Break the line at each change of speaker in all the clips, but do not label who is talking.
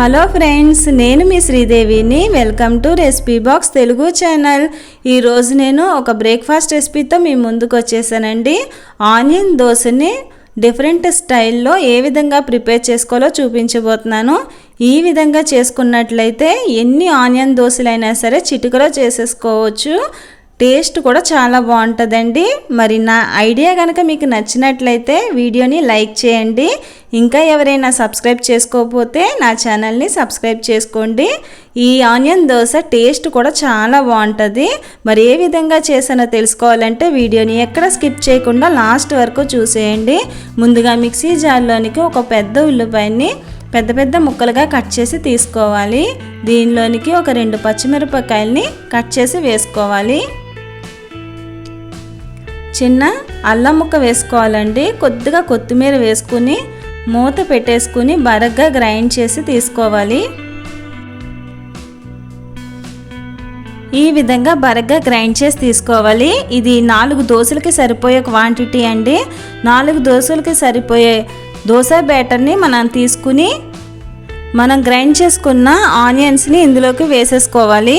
Hello friends నేను మీ శ్రీదేవిని. Welcome to recipe box Telugu channel. ఈరోజు నేను ఒక బ్రేక్ఫాస్ట్ రెసిపీతో మీ ముందుకు వచ్చేసానండి. ఆనియన్ దోశని డిఫరెంట్ స్టైల్లో ఏ విధంగా ప్రిపేర్ చేసుకోవాలో చూపించబోతున్నాను. ఈ విధంగా చేసుకున్నట్లయితే ఎన్ని ఆనియన్ దోశలైనా సరే చిటికలో చేసేసుకోవచ్చు. టేస్ట్ కూడా చాలా బాగుంటుందండి. మరి నా ఐడియా కనుక మీకు నచ్చినట్లయితే వీడియోని లైక్ చేయండి. ఇంకా ఎవరైనా సబ్స్క్రైబ్ చేసుకోకపోతే నా ఛానల్ని సబ్స్క్రైబ్ చేసుకోండి. ఈ ఆనియన్ దోశ టేస్ట్ కూడా చాలా బాగుంటుంది. మరి ఏ విధంగా చేసానో తెలుసుకోవాలంటే వీడియోని ఎక్కడ స్కిప్ చేయకుండా లాస్ట్ వరకు చూసేయండి. ముందుగా మిక్సీ జార్లోనికి ఒక పెద్ద ఉల్లిపాయని పెద్ద పెద్ద ముక్కలుగా కట్ చేసి తీసుకోవాలి. దీనిలోనికి ఒక రెండు పచ్చిమిరపకాయల్ని కట్ చేసి వేసుకోవాలి. చిన్న అల్లం ముక్క వేసుకోవాలండి. కొద్దిగా కొత్తిమీర వేసుకుని మూత పెట్టేసుకుని బరగ్గా గ్రైండ్ చేసి తీసుకోవాలి. ఈ విధంగా బరగ్గా గ్రైండ్ చేసి తీసుకోవాలి. ఇది నాలుగు దోశలకి సరిపోయే క్వాంటిటీ అండి. నాలుగు దోశలకి సరిపోయే దోశ బ్యాటర్ని మనం తీసుకుని మనం గ్రైండ్ చేసుకున్న ఆనియన్స్ని ఇందులోకి వేసేసుకోవాలి.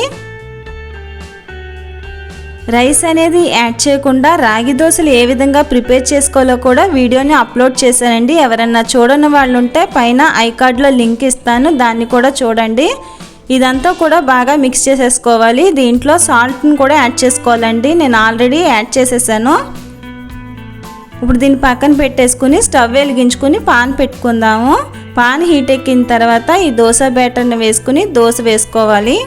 రైస్ అనేది యాడ్ చేయకుండా రాగి దోశలు ఏ విధంగా ప్రిపేర్ చేసుకోవాలో కూడా వీడియోని అప్లోడ్ చేశానండి. ఎవరన్నా చూడని వాళ్ళు ఉంటే పైన ఐకార్డ్లో లింక్ ఇస్తాను దాన్ని కూడా చూడండి. ఇదంతా కూడా బాగా మిక్స్ చేసేసుకోవాలి. దీంట్లో సాల్ట్ని కూడా యాడ్ చేసుకోవాలండి. నేను ఆల్రెడీ యాడ్ చేసేసాను. ఇప్పుడు దీన్ని పక్కన పెట్టేసుకుని స్టవ్ వెలిగించుకుని పాన్ పెట్టుకుందాము. పాన్ హీట్ ఎక్కిన తర్వాత ఈ దోశ బ్యాటర్ని వేసుకుని దోశ వేసుకోవాలి.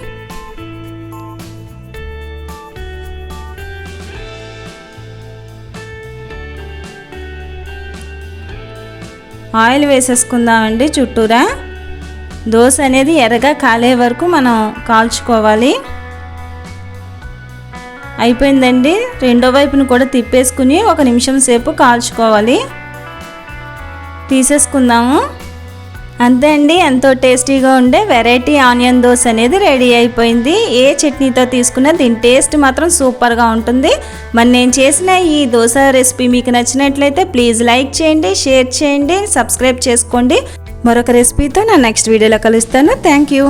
ఆయిల్ వేసేసుకుందామండి చుట్టూరా. దోశ అనేది ఎర్రగా కాలే వరకు మనం కాల్చుకోవాలి. అయిపోయిందండి. రెండో వైపును కూడా తిప్పేసుకుని ఒక నిమిషం సేపు కాల్చుకోవాలి. తీసేసుకుందాము. అంతే అండి ఎంతో టేస్టీగా ఉండే వెరైటీ ఆనియన్ దోశ అనేది రెడీ అయిపోయింది. ఏ చట్నీతో తీసుకున్నా దీని టేస్ట్ మాత్రం సూపర్గా ఉంటుంది. మరి నేను చేసిన ఈ దోశ రెసిపీ మీకు నచ్చినట్లయితే ప్లీజ్ లైక్ చేయండి షేర్ చేయండి సబ్స్క్రైబ్ చేసుకోండి. మరొక రెసిపీతో నా నెక్స్ట్ వీడియోలో కలుస్తాను. Thank you.